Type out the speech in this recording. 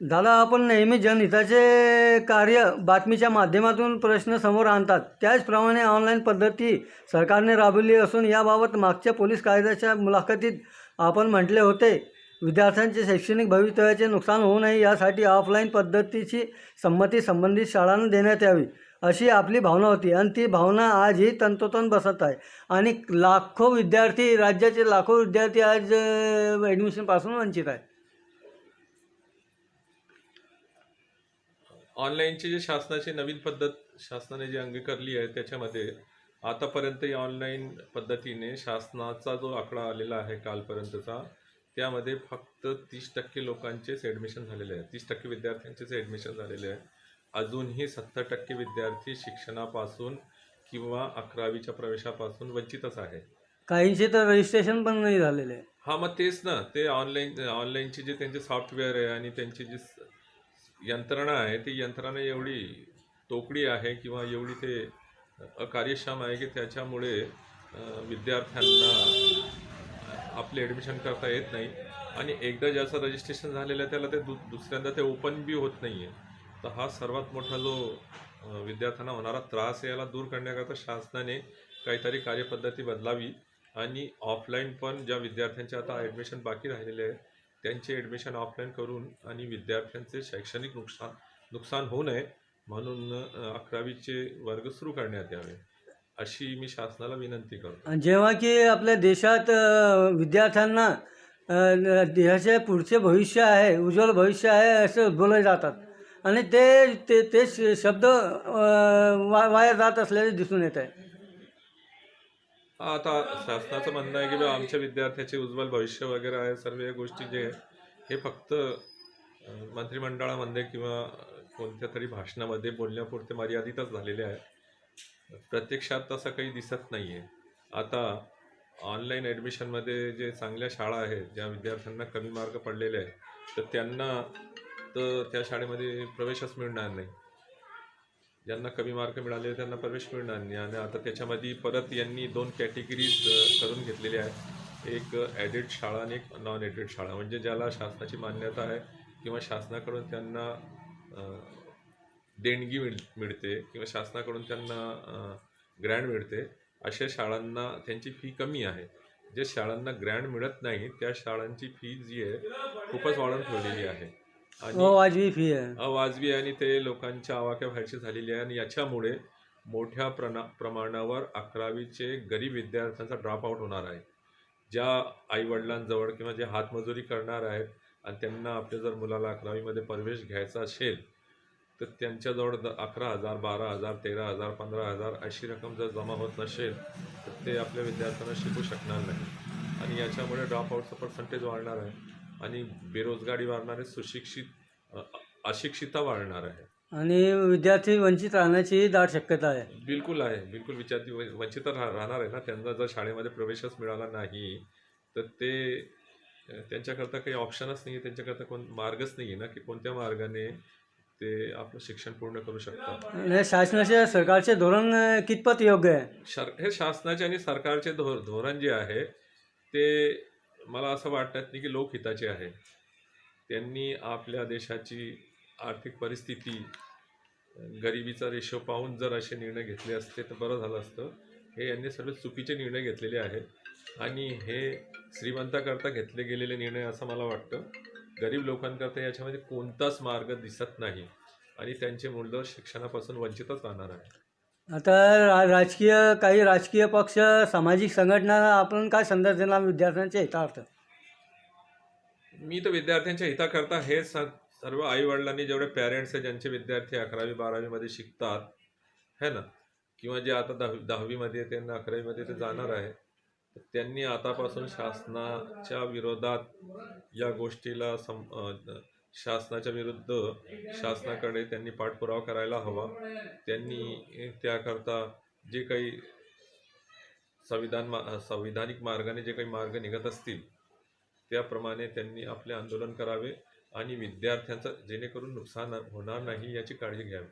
दादा आपण नेहमी जनहिताचे कार्य बातमीच्या माध्यमातून प्रश्न समोर आणतात. त्याचप्रमाणे ऑनलाईन पद्धती सरकारने राबवली असून याबाबत मागच्या पोलीस कायद्याच्या मुलाखतीत आपण म्हटले होते विद्यार्थ्यांचे शैक्षणिक भवितव्याचे नुकसान होऊ नये यासाठी ऑफलाईन पद्धतीची संमती संबंधित शाळांना देण्यात यावी अशी आपली भावना होती. आणि ती भावना आजही तंतोतंत बसत आहे. आणि लाखो विद्यार्थी राज्याचे लाखो विद्यार्थी आज ॲडमिशनपासून वंचित आहे ऑनलाईनची जी शासनाची नवीन पद्धत शासनाने जी अंगीकारली आहे त्याच्यामध्ये आतापर्यंत या ऑनलाईन पद्धतीने शासनाचा जो आकडा आलेला आहे कालपर्यंतचा त्यामध्ये फक्त तीस टक्के लोकांचेच ॲडमिशन झालेले आहे तीस टक्के विद्यार्थ्यांचेच ॲडमिशन झालेले आहे अजूनही सत्तर टक्के विद्यार्थी शिक्षणापासून किंवा अकरावीच्या प्रवेशापासून वंचितच आहे. काहींचे तर रजिस्ट्रेशन पण नाही झालेले. आहे हा मग तेच ना. ते ऑनलाईन ऑनलाईनची जे त्यांचे सॉफ्टवेअर आहे आणि त्यांची जी यंत्रणा आहे ती यंत्रणा एवढी तोकडी आहे किंवा एवढी ते अकार्यक्षम आहे की त्याच्यामुळे विद्यार्थ्यांना आपले ॲडमिशन करता येत नाही. आणि एकदा ज्याचं रजिस्ट्रेशन झालेलं आहे त्याला ते दु दुसऱ्यांदा ते ओपन बी होत नाही आहे तर हा सर्वात मोठा जो विद्यार्थ्यांना होणारा त्रास याला दूर करण्याकरता शासनाने काहीतरी कार्यपद्धती बदलावी. आणि ऑफलाईन पण ज्या विद्यार्थ्यांचे आता ॲडमिशन बाकी राहिलेले आहे त्यांचे ॲडमिशन ऑफलाईन करून आणि विद्यार्थ्यांचे शैक्षणिक नुकसान नुकसान होऊ नये म्हणून अकरावीचे वर्ग सुरू करण्यात यावे अशी मी शासनाला विनंती करतो. आणि जेव्हा की आपल्या देशात विद्यार्थ्यांना देशाचे पुढचे भविष्य आहे उज्ज्वल भविष्य आहे असे उद्भवले जातात. आणि ते ते ते श- शब्द वा वाया जात असल्याचे दिसून येत आहे. आता शासनाचं म्हणणं आहे की बा आमच्या विद्यार्थ्याचे उज्ज्वल भविष्य वगैरे आहे सर्व या गोष्टी जे हे फक्त मंत्रिमंडळामध्ये किंवा कोणत्या तरी भाषणामध्ये बोलण्यापुरते मर्यादितच झालेले आहे. प्रत्यक्षात तसं काही दिसत नाही आहे आता ऑनलाईन ॲडमिशनमध्ये जे चांगल्या शाळा आहेत ज्या विद्यार्थ्यांना कमी मार्क पडलेले आहेत तर त्यांना तर त्या शाळेमध्ये प्रवेशच मिळणार नाही. ज्यांना कमी मार्क मिळाले त्यांना प्रवेश मिळणार नाही. आणि आता त्याच्यामध्ये परत यांनी दोन कॅटेगरीज करून घेतलेल्या आहेत. एक ॲडेड शाळा आणि एक नॉन ॲडेड शाळा. म्हणजे ज्याला शासनाची मान्यता आहे किंवा शासनाकडून त्यांना देणगी मिळ मिळते किंवा शासनाकडून त्यांना ग्रँड मिळते अशा शाळांना त्यांची फी कमी आहे. जे शाळांना ग्रँड मिळत नाही त्या शाळांची फी जी आहे खूपच वाढवून ठेवलेली आहे. आणि अवाजवी फी आहे. अवाजवी आहे आणि ते लोकांच्या आवाक्या व्हायची झालेली आहे. आणि याच्यामुळे मोठ्या प्रणा प्रमाणावर अकरावीचे गरीब विद्यार्थ्यांचा ड्रॉपआउट होणार आहे. ज्या आईवडिलांजवळ किंवा जे हातमजुरी करणार आहेत आणि त्यांना आपल्या जर मुलाला अकरावीमध्ये प्रवेश घ्यायचा असेल तर त्यांच्याजवळ द अकरा हजार बारा हजार तेरा हजार पंधरा हजार अशी रक्कम जर जमा होत नसेल तर ते आपल्या विद्यार्थ्यांना शिकू शकणार नाही. आणि याच्यामुळे ड्रॉपआउटचं पर्सेंटेज वाढणार आहे. आणि बेरोजगारी वाढणार सुशिक्षित अ, अशिक्षितता वाढणार आहे. आणि विद्यार्थी वंचित राहण्याची दाट शक्यता आहे. बिलकुल आहे. बिलकुल विद्यार्थी वंचित राह राहणार आहे ना? त्यांना जर शाळेमध्ये प्रवेशच मिळाला नाही तर ते त्यांच्याकरता काही ऑप्शनच नाही आहे. त्यांच्याकरता कोण मार्गच नाही आहे ना? की कोणत्या मार्गाने ते आपलं शिक्षण पूर्ण करू शकतात? शासनाचे सरकारचे धोरण कितपत योग्य आहे? हे शासनाचे आणि सरकारचे धो धोरण जे आहे ते मला असं वाटत नाही की लोकहिताचे आहे त्यांनी आपल्या देशाची आर्थिक परिस्थिती गरिबीचा रेशो पाहून जर असे निर्णय घेतले असते तर बरं झालं असतं. हे यांनी सर्व चुकीचे निर्णय घेतलेले आहेत आणि हे श्रीमंताकरता घेतले गेलेले निर्णय असं मला वाटतं. गरीब लोकांकरता याच्यामध्ये कोणताच मार्ग दिसत नाही आणि त्यांचे मुलं शिक्षणापासून वंचितच राहणार आहे. आता रा राजकीय काही राजकीय पक्ष सामाजिक संघटना आपण काय संदेश देणार विद्यार्थ्यांच्या हितार्थ? मी तर विद्यार्थ्यांच्या हिताकरता हे स सर्व आईवडिलांनी जेवढे पॅरेंट्स आहे ज्यांचे विद्यार्थी अकरावी बारावीमध्ये शिकतात है ना? किंवा जे आता दहावी दहावीमध्ये त्यांना अकरावीमध्ये ते जाणार आहे तर त्यांनी आतापासून शासनाच्या विरोधात या गोष्टीला सम शासनाच्या विरुद्ध शासनाकडे त्यांनी पाठपुरावा करायला हवा. त्यांनी त्याकरता जे काही संविधान मा संविधानिक मार्गाने जे काही मार्ग निघत असतील त्याप्रमाणे त्यांनी आपले आंदोलन करावे आणि विद्यार्थ्यांचं जेणेकरून नुकसान होणार नाही याची काळजी घ्यावी.